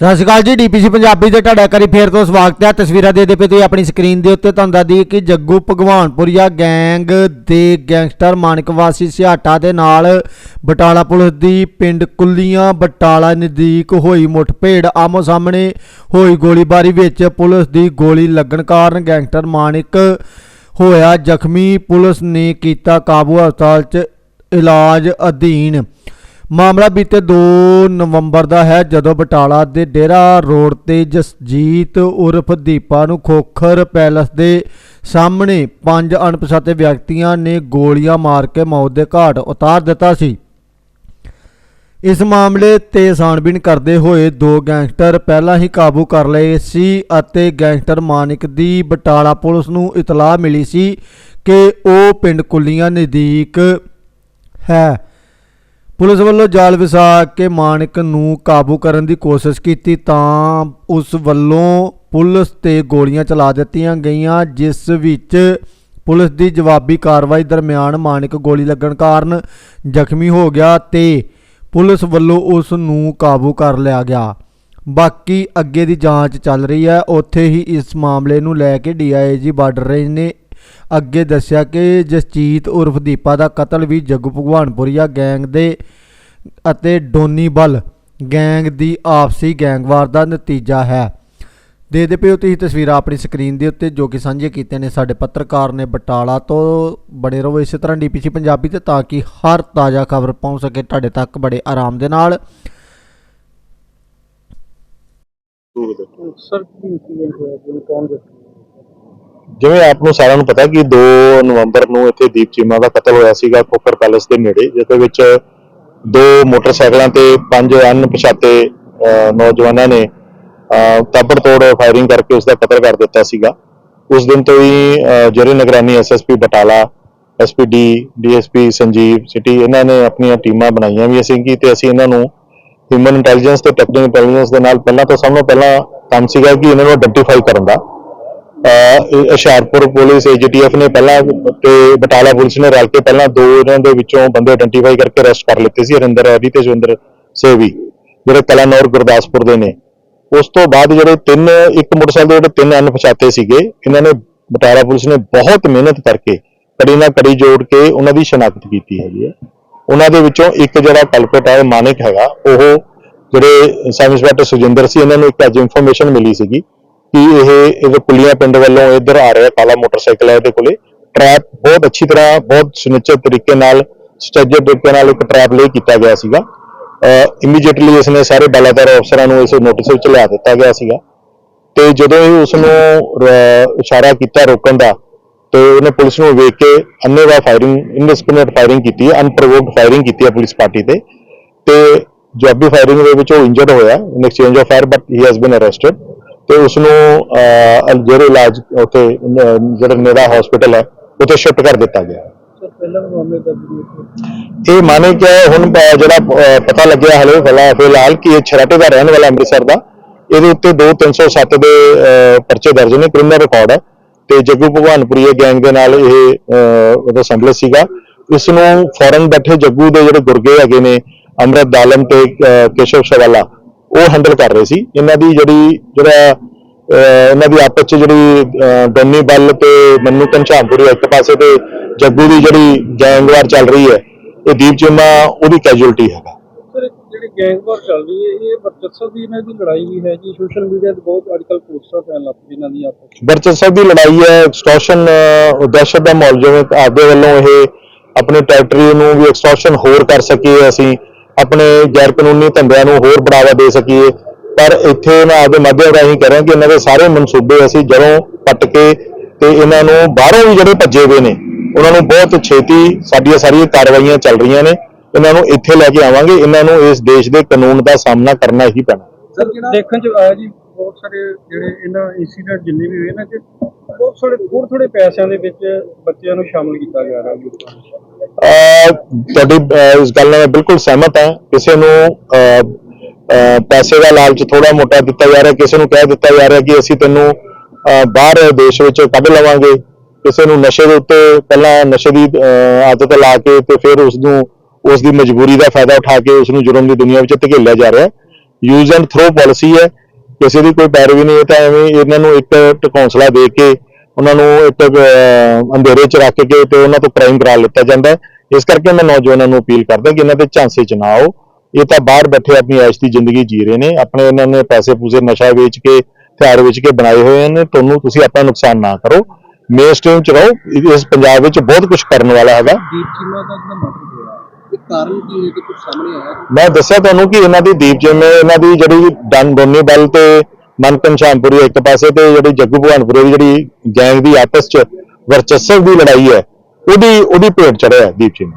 ਸਤਿ ਸ਼੍ਰੀ ਅਕਾਲ ਜੀ, ਡੀਪੀਸੀ ਪੰਜਾਬੀ ਦੇ ਤੁਹਾਡਾ ਕਰੀ ਫੇਰ ਤੋਂ ਸਵਾਗਤ ਹੈ। ਤਸਵੀਰਾਂ ਦੇ ਦੇ ਪਏ ਤੁਸੀਂ ਆਪਣੀ ਸਕਰੀਨ ਦੇ ਉੱਤੇ ਤੁਹਾਨੂੰ ਦੱਸਦੀ ਕਿ ਜੱਗੂ ਭਗਵਾਨਪੁਰੀਆ ਗੈਂਗ ਦੇ ਗੈਂਗਸਟਰ ਮਾਨਕ ਵਾਸੀ ਸਿਹਾਟਾ ਦੇ ਨਾਲ ਬਟਾਲਾ ਪੁਲਿਸ ਦੀ ਪਿੰਡ ਕੁੱਲੀਆਂ ਬਟਾਲਾ ਨਜ਼ਦੀਕ ਹੋਈ ਮੁੱਠਭੇੜ ਆਮੋ ਸਾਹਮਣੇ ਹੋਈ ਗੋਲੀਬਾਰੀ ਵਿੱਚ ਪੁਲਿਸ ਦੀ ਗੋਲੀ ਲੱਗਣ ਕਾਰਨ ਗੈਂਗਸਟਰ ਮਾਨਕ ਹੋਇਆ ਜ਼ਖਮੀ। ਪੁਲਿਸ ਨੇ ਕੀਤਾ ਕਾਬੂ ਹਸਪਤਾਲ 'ਚ ਇਲਾਜ ਅਧੀਨ। ਮਾਮਲਾ ਬੀਤੇ 2 ਨਵੰਬਰ ਦਾ ਹੈ, ਜਦੋਂ ਬਟਾਲਾ ਦੇ ਡੇਰਾ ਰੋਡ ਤੇ ਜਸਜੀਤ ਉਰਫ ਦੀਪਾ ਨੂੰ ਖੋਖਰ ਪੈਲਸ ਦੇ ਸਾਹਮਣੇ ਪੰਜ ਅਣਪਛਾਤੇ ਵਿਅਕਤੀਆਂ ਨੇ ਗੋਲੀਆਂ ਮਾਰ ਕੇ ਮੌਤ ਦੇ ਘਾਟ ਉਤਾਰ ਦਿੱਤਾ ਸੀ। ਇਸ ਮਾਮਲੇ ਤੇ ਛਾਣਬੀਣ ਕਰਦੇ ਹੋਏ ਦੋ ਗੈਂਗਸਟਰ ਪਹਿਲਾਂ ਹੀ ਕਾਬੂ ਕਰ ਲਏ ਸੀ ਅਤੇ ਗੈਂਗਸਟਰ ਮਾਨਿਕ ਦੀ ਬਟਾਲਾ ਪੁਲਿਸ ਨੂੰ ਇਤਲਾਹ ਮਿਲੀ ਸੀ ਕਿ ਉਹ ਪਿੰਡ ਕੁੱਲੀਆਂ ਨਜ਼ਦੀਕ ਹੈ। ਪੁਲਿਸ ਵੱਲੋਂ ਜਾਲ ਵਿਸਾ ਕੇ ਮਾਨਿਕ ਨੂੰ ਕਾਬੂ ਕਰਨ ਦੀ ਕੋਸ਼ਿਸ਼ ਕੀਤੀ ਤਾਂ ਉਸ ਵੱਲੋਂ ਪੁਲਿਸ ਤੇ ਗੋਲੀਆਂ ਚਲਾ ਦਿੱਤੀਆਂ ਗਈਆਂ, ਜਿਸ ਵਿੱਚ ਪੁਲਿਸ ਦੀ ਜਵਾਬੀ ਕਾਰਵਾਈ ਦਰਮਿਆਨ ਮਾਨਿਕ ਗੋਲੀ ਲੱਗਣ ਕਾਰਨ ਜ਼ਖਮੀ ਹੋ ਗਿਆ ਤੇ ਪੁਲਿਸ ਵੱਲੋਂ ਉਸ ਨੂੰ ਕਾਬੂ ਕਰ ਲਿਆ ਗਿਆ। ਬਾਕੀ ਅੱਗੇ ਦੀ ਜਾਂਚ ਚੱਲ ਰਹੀ ਹੈ। ਉੱਥੇ ਹੀ ਇਸ ਮਾਮਲੇ ਨੂੰ ਲੈ ਕੇ ਡੀਆਈਜੀ ਬਾਰਡਰ ਰੇਂਜ ਨੇ ਅੱਗੇ ਦੱਸਿਆ ਕਿ ਜਸਜੀਤ ਉਰਫ ਦੀਪਾ ਦਾ ਕਤਲ ਵੀ ਜੱਗੂ ਭਗਵਾਨਪੁਰੀਆ ਗੈਂਗ ਦੇ ਅਤੇ ਡੋਨੀ ਗੈਂਗ ਦੀ ਆਪਸੀ ਗੈਂਗਵਾਰ ਦਾ ਨਤੀਜਾ ਹੈ। ਦੇ ਦੇ ਪਿਓ ਤੁਸੀਂ ਤਸਵੀਰਾਂ ਆਪਣੀ ਸਕਰੀਨ ਦੇ ਉੱਤੇ ਜੋ ਕਿ ਸਾਂਝੇ ਕੀਤੇ ਨੇ, ਸਾਡੇ ਪੱਤਰਕਾਰ ਨੇ ਬਟਾਲਾ ਤੋਂ ਬਣੇ ਰਹੋ ਇਸੇ ਤਰ੍ਹਾਂ ਡੀਪੀਸੀ ਪੰਜਾਬੀ ਤੇ ਤਾਂ ਕਿ ਹਰ ਤਾਜ਼ਾ ਖਬਰ ਪਹੁੰਚ ਸਕੇ ਤੁਹਾਡੇ ਤੱਕ ਬੜੇ ਆਰਾਮ ਦੇ ਨਾਲ। ਸਰ, ਕੀ ਹੋਇਆ? ਕੌਣ ਦੱਸਦਾ ਜਿਵੇਂ ਆਪ ਨੂੰ ਸਾਰਿਆਂ ਨੂੰ ਪਤਾ ਕਿ 2 ਨਵੰਬਰ ਨੂੰ ਇੱਥੇ ਦੀਪ ਚੀਮਾ ਦਾ ਕਤਲ ਹੋਇਆ ਸੀਗਾ ਕੋਕਰ ਪੈਲੇਸ ਦੇ ਨੇੜੇ ਜਿਸ ਦੇ ਵਿੱਚ ਦੋ ਮੋਟਰਸਾਈਕਲਾਂ ਤੇ ਪੰਜ ਅਣਪਛਾਤੇ ਅਹ, ਨੌਜਵਾਨਾਂ ਨੇ ਅਹ, ਤਾਬੜਤੋੜ ਫਾਇਰਿੰਗ ਕਰਕੇ ਉਸ ਦਾ ਕਤਲ ਕਰ ਦਿੱਤਾ ਸੀਗਾ। ਉਸ ਦਿਨ ਤੋਂ ਹੀ ਅਹ, ਜਿਹੜੇ ਨਿਗਰਾਨੀ SSP Batala SPD DSP Sanjeev city ਇਹਨਾਂ ਨੇ ਆਪਣੀਆਂ ਟੀਮਾਂ ਬਣਾਈਆਂ ਵੀ ਅਸੀਂ ਕਿ ਤੇ ਅਸੀਂ ਇਹਨਾਂ ਨੂੰ ਹਿਊਮਨ ਇੰਟੈਲੀਜੈਂਸ ਤੇ ਟੈਕਨੀਕਲ ਇੰਟੈਲੀਜੈਂਸ ਦੇ ਨਾਲ ਪਹਿਲਾਂ ਤਾਂ ਸਭ ਤੋਂ ਪਹਿਲਾਂ ਕੰਮ ਸੀਗਾ ਕਿ ਇਹਨਾਂ ਨੂੰ ਆਇਡੈਂਟੀਫਾਈ ਕਰਨ ਦਾ। ਹੁਸ਼ਿਆਰਪੁਰ ਪੁਲਿਸ ਏਜੀਟੀਐਫ ਨੇ ਪਹਿਲਾਂ ਤੇ ਬਟਾਲਾ ਪੁਲਿਸ ਨੇ ਰਲ ਕੇ ਪਹਿਲਾਂ ਦੋ ਇਹਨਾਂ ਦੇ ਵਿੱਚੋਂ ਬੰਦੇ ਆਇਡੈਂਟੀਫਾਈ ਕਰਕੇ ਅਰੈਸਟ ਕਰ ਲਿੱਤੇ ਸੀ, ਹਰਿੰਦਰ ਐਡੀ ਤੇ ਜਵਿੰਦਰ ਸੇਵੀ, ਜਿਹੜੇ ਕਲਾਨੌਰ ਗੁਰਦਾਸਪੁਰ ਦੇ ਨੇ। ਉਸ ਤੋਂ ਬਾਅਦ ਜਿਹੜੇ ਤਿੰਨ, ਇੱਕ ਮੋਟਰਸਾਈਕਲ ਦੇ ਜਿਹੜੇ ਤਿੰਨ ਅਣਪਛਾਤੇ ਸੀਗੇ, ਇਹਨਾਂ ਨੇ ਬਟਾਲਾ ਪੁਲਿਸ ਨੇ ਬਹੁਤ ਮਿਹਨਤ ਕਰਕੇ ਕੜੀ ਨਾਲ ਕੜੀ ਜੋੜ ਕੇ ਉਹਨਾਂ ਦੀ ਸ਼ਨਾਖਤ ਕੀਤੀ ਹੈਗੀ ਹੈ। ਉਹਨਾਂ ਦੇ ਵਿੱਚੋਂ ਇੱਕ ਜਿਹੜਾ ਕਲਪਟ ਹੈ ਮਾਨਿਕ ਹੈਗਾ, ਉਹ ਜਿਹੜੇ ਸਬ ਇੰਸਪੈਕਟਰ ਸੁਜਿੰਦਰ ਸੀ, ਇਹਨਾਂ ਨੂੰ ਇੱਕ ਅੱਜ ਇਨਫੋਰਮੇਸ਼ਨ ਮਿਲੀ ਸੀਗੀ। ਕਿ ਇਹ ਇਹਦੇ ਕੁਲੀਆਂ ਪਿੰਡ ਵੱਲੋਂ ਇੱਧਰ ਆ ਰਿਹਾ ਕਾਲਾ ਮੋਟਰਸਾਈਕਲ ਹੈ ਇਹਦੇ ਕੋਲੇ। ਟਰੈਪ ਬਹੁਤ ਅੱਛੀ ਤਰ੍ਹਾਂ, ਬਹੁਤ ਸੁਨਿਸ਼ਚਿਤ ਤਰੀਕੇ ਨਾਲ ਸਟ੍ਰੈਟਜਰ ਤਰੀਕੇ ਨਾਲ ਇੱਕ ਟਰੈਪ ਲਈ ਕੀਤਾ ਗਿਆ ਸੀਗਾ। ਇਮੀਡੀਏਟਲੀ ਇਸ ਨੇ ਸਾਰੇ ਬਲਾਦਾਰ ਅਫਸਰਾਂ ਨੂੰ ਇਸ ਨੋਟਿਸ ਵਿੱਚ ਲਿਆ ਦਿੱਤਾ ਗਿਆ ਸੀਗਾ। ਤੇ ਜਦੋਂ ਇਹ ਉਸ ਨੂੰ ਇਸ਼ਾਰਾ ਕੀਤਾ ਰੋਕਣ ਦਾ, ਤੇ ਉਹਨੇ ਪੁਲਿਸ ਨੂੰ ਵੇਖ ਕੇ ਅੰਨੇਵਾ ਫਾਇਰਿੰਗ ਇਨਡਿਸਕ੍ਰਿਮੀਨੇਟ ਫਾਇਰਿੰਗ ਕੀਤੀ ਹੈ ਅਨਪ੍ਰੋਵੋਕਡ ਫਾਇਰਿੰਗ ਕੀਤੀ ਹੈ ਪੁਲਿਸ ਪਾਰਟੀ ਤੇ। ਤੇ ਜਵਾਬੀ ਫਾਇਰਿੰਗ ਦੇ ਵਿੱਚ ਉਹ ਇੰਜਰਡ ਹੋਇਆ in exchange of fire but he has been arrested ਤੇ ਉਸ ਨੂੰ ਜਿਹੜੇ ਇਲਾਜ ਉੱਥੇ ਜਿਹੜਾ ਨੇੜਾ ਹਸਪੀਟਲ ਹੈ ਉੱਥੇ ਸ਼ਿਫਟ ਕਰ ਦਿੱਤਾ ਗਿਆ। ਇਹ ਮਾਨੇ ਕਿ ਹੁਣ ਜਿਹੜਾ ਪਤਾ ਲੱਗਿਆ ਹਲੇ ਫਿਲਹਾਲ ਫਿਲਹਾਲ ਕਿ ਇਹ ਛਰਾਟੇ ਦਾ ਰਹਿਣ ਵਾਲਾ ਅੰਮ੍ਰਿਤਸਰ ਦਾ। ਇਹਦੇ ਉੱਤੇ 2 307 ਦੇ ਪਰਚੇ ਦਰਜ ਨੇ ਕ੍ਰਿਮੀਨਲ ਰਿਕਾਰਡ ਹੈ। ਤੇ ਜੱਗੂ ਭਗਵਾਨਪੁਰੀਏ ਗੈਂਗ ਦੇ ਨਾਲ ਇਹ ਉਹਦਾ ਸੰਬੰਧ ਸੀਗਾ। ਇਸ ਨੂੰ ਫੌਰਨ ਬੈਠੇ ਜੱਗੂ ਦੇ ਜਿਹੜੇ ਗੁਰਗੇ ਹੈਗੇ ਨੇ ਅਮਰਤ ਦਾਲਮ ਤੇ ਕੇਸ਼ਵ ਸ਼ਵਾਲਾ ਉਹ ਹੈਂਡਲ ਕਰ ਰਹੇ ਸੀ। ਇਹਨਾਂ ਦੀ ਜਿਹੜੀ ਜਿਹੜਾ ਅਹ, ਇਹਨਾਂ ਦੀ ਆਪਸ ਚ ਜਿਹੜੀ ਅਹ, ਡੰਨੀ ਬੱਲ ਤੇ ਮੰਨੂ ਘਨਸ਼ਾਮਪੁਰੀ ਇੱਕ ਪਾਸੇ ਤੇ ਜੱਗੂ ਦੀ ਜਿਹੜੀ ਗੈਂਗਵਾਰ ਚੱਲ ਰਹੀ ਹੈ ਇਹ ਦੀਪ ਚੀਮਾ ਉਹਦੀ ਕੈਜੂਅਲਟੀ ਹੈਗਾ। ਜਿਹੜੀ ਗੈਂਗਵਾਰ ਚੱਲ ਰਹੀ ਹੈ ਇਹ ਵਰਚਸਵ ਦੀ ਇਹਨਾਂ ਦੀ ਲੜਾਈ ਵੀ ਹੈ ਜੀ। ਸੋਸ਼ਲ ਮੀਡੀਆ ਤੇ ਬਹੁਤ ਅੱਜਕੱਲ ਪੋਸਟਰ ਪੈਣ ਲੱਗ ਪਈ ਇਹਨਾਂ ਦੀ ਆਪਸ। ਵਰਚਸਵ ਦੀ ਲੜਾਈ ਹੈ ਐਕਸਟੋਰਸ਼ਨ ਦਹਿਸ਼ਤ ਦਾ ਮਾਹੌਲ ਜਿਵੇਂ ਆਪਦੇ ਵੱਲੋਂ ਇਹ ਆਪਣੇ ਟੈਰੀਟਰੀ ਨੂੰ ਵੀ ਐਕਸਟੋਰਸ਼ਨ ਹੋਰ ਕਰ ਸਕੀਏ ਅਸੀਂ। ਆਪਣੇ ਗੈਰ ਕਾਨੂੰਨੀ ਧੰਦਿਆਂ ਨੂੰ ਹੋਰ ਬੜਾਵਾ ਦੇ ਸਕੀਏ। ਪਰ ਇੱਥੇ ਮੈਂ ਆਪਦੇ ਮਾਧਿਅਮ ਰਾਹੀਂ ਕਹਿ ਰਿਹਾ ਕਿ ਇਹਨਾਂ ਦੇ ਸਾਰੇ ਮਨਸੂਬੇ ਅਸੀਂ ਜੜੋਂ ਪੱਟ ਕੇ ਤੇ ਇਹਨਾਂ ਨੂੰ ਬਾਹਰੋਂ ਵੀ ਜਿਹੜੇ ਭੱਜੇ ਹੋਏ ਨੇ ਉਹਨਾਂ ਨੂੰ ਬਹੁਤ ਛੇਤੀ ਸਾਡੀਆਂ ਸਾਰੀਆਂ ਕਾਰਵਾਈਆਂ ਚੱਲ ਰਹੀਆਂ ਨੇ। ਇਹਨਾਂ ਨੂੰ ਇੱਥੇ ਲੈ ਕੇ ਆਵਾਂਗੇ। ਇਹਨਾਂ ਨੂੰ ਇਸ ਦੇਸ਼ ਦੇ ਕਾਨੂੰਨ ਦਾ ਸਾਹਮਣਾ ਕਰਨਾ ਹੀ ਪੈਣਾ। ਸਰ ਜਿਹੜਾ ਦੇਖਣ ਚ ਆਇਆ ਜੀ। ਬਹੁਤ ਸਾਰੇ ਜਿਹੜੇ ਇਹਨਾਂ ਇਨਸੀਡੈਂਟ ਜਿੰਨੇ ਵੀ ਹੋਏ ਨਾ ਕਿ ਬਹੁਤ ਸਾਰੇ ਥੋੜੇ ਥੋੜੇ ਪੈਸਿਆਂ ਦੇ ਵਿੱਚ ਬੱਚਿਆਂ ਨੂੰ ਸ਼ਾਮਲ ਕੀਤਾ ਗਿਆ ਹੈ ਤੁਹਾਡੀ ਇਸ ਗੱਲ ਨਾਲ ਬਿਲਕੁਲ ਸਹਿਮਤ ਹਾਂ। ਕਿਸੇ ਨੂੰ ਪੈਸੇ ਦਾ ਲਾਲਚ ਥੋੜਾ ਮੋਟਾ ਦਿੱਤਾ ਜਾ ਰਿਹਾ, ਕਿਸੇ ਨੂੰ ਕਹਿ ਦਿੱਤਾ ਜਾ ਰਿਹਾ ਕਿ ਅਸੀਂ ਤੈਨੂੰ ਬਾਹਰ ਦੇਸ਼ ਵਿੱਚ ਕੱਢ ਲਵਾਂਗੇ। ਕਿਸੇ ਨੂੰ ਨਸ਼ੇ ਦੇ ਉੱਤੇ ਪਹਿਲਾਂ ਨਸ਼ੇ ਦੀ ਆਦਤ ਲਾ ਕੇ ਤੇ ਫਿਰ ਉਸ ਨੂੰ, ਉਸ ਦੀ ਮਜਬੂਰੀ ਦਾ ਫਾਇਦਾ ਉਠਾ ਕੇ ਉਸ ਨੂੰ ਜੁਰਮ ਦੀ ਦੁਨੀਆ ਵਿੱਚ ਧਕੇਲਿਆ ਜਾ ਰਿਹਾ ਯੂਜ਼ ਐਂਡ ਥਰੋ ਪਾਲਿਸੀ ਹੈ। ਕਿਸੇ ਦੀ ਕੋਈ ਪੈਰਵੀ ਨਹੀਂ ਇਹ ਤਾਂ ਐਵੇਂ ਇਹਨਾਂ ਨੂੰ ਇੱਕ ਟਕੌਂਸਲਾ ਦੇ ਕੇ ਉਹਨਾਂ ਨੂੰ ਇੱਕ ਅੰਧੇਰੇ 'ਚ ਰੱਖ ਕੇ ਤੇ ਉਹਨਾਂ ਤੋਂ ਕ੍ਰਾਈਮ ਕਰਾ ਲਿੱਤਾ ਜਾਂਦਾ ਇਸ ਕਰਕੇ ਮੈਂ ਨੌਜਵਾਨਾਂ ਨੂੰ ਅਪੀਲ ਕਰਦਾ ਕਿ ਇਹਨਾਂ ਦੇ ਝਾਂਸੇ 'ਚ ਨਾ ਆਓ। ਇਹ ਤਾਂ ਬਾਹਰ ਬੈਠੇ ਆਪਣੀ ਐਸ਼ ਦੀ ਜ਼ਿੰਦਗੀ ਜੀ ਰਹੇ ਨੇ। ਆਪਣੇ ਇਹਨਾਂ ਨੇ ਪੈਸੇ ਪੂਸੇ ਨਸ਼ਾ ਵੇਚ ਕੇ, ਹਥਿਆਰ ਵੇਚ ਕੇ ਬਣਾਏ ਹੋਏ ਨੇ। ਤੁਹਾਨੂੰ ਤੁਸੀਂ ਆਪਣਾ ਨੁਕਸਾਨ ਨਾ ਕਰੋ। ਮੇਨ ਸਟ੍ਰੀਮ 'ਚ ਰਹੋ। ਇਸ ਪੰਜਾਬ ਵਿੱਚ ਬਹੁਤ ਕੁਝ ਕਰਨ ਵਾਲਾ ਹੈਗਾ। ਕਾਰਨ ਕੀ ਹੈ ਕਿ ਕੁਝ ਸਾਹਮਣੇ ਆਇਆ ਮੈਂ ਦੱਸਿਆ ਤੁਹਾਨੂੰ ਕਿ ਇਹਨਾਂ ਦੀ ਦੀਪ ਜਿਵੇਂ ਇਹਨਾਂ ਦੀ ਜਿਹੜੀ ਡਨ ਦੋਨੀ ਬਲ ਤੇ ਮਨਕਨ ਸ਼ਾਮਪੁਰੀ ਇੱਕ ਪਾਸੇ ਤੇ ਜਿਹੜੀ ਜੱਗੂ ਭਵਾਨਪੁਰੇ ਦੀ ਜਿਹੜੀ ਗੈਂਗ ਦੀ ਆਪਸ ਚ ਵਰਚਸਵ ਦੀ ਲੜਾਈ ਹੈ, ਉਹਦੀ ਉਹਦੀ ਭੇਟ ਚੜਿਆ ਦੀਪ ਜੀ ਨੇ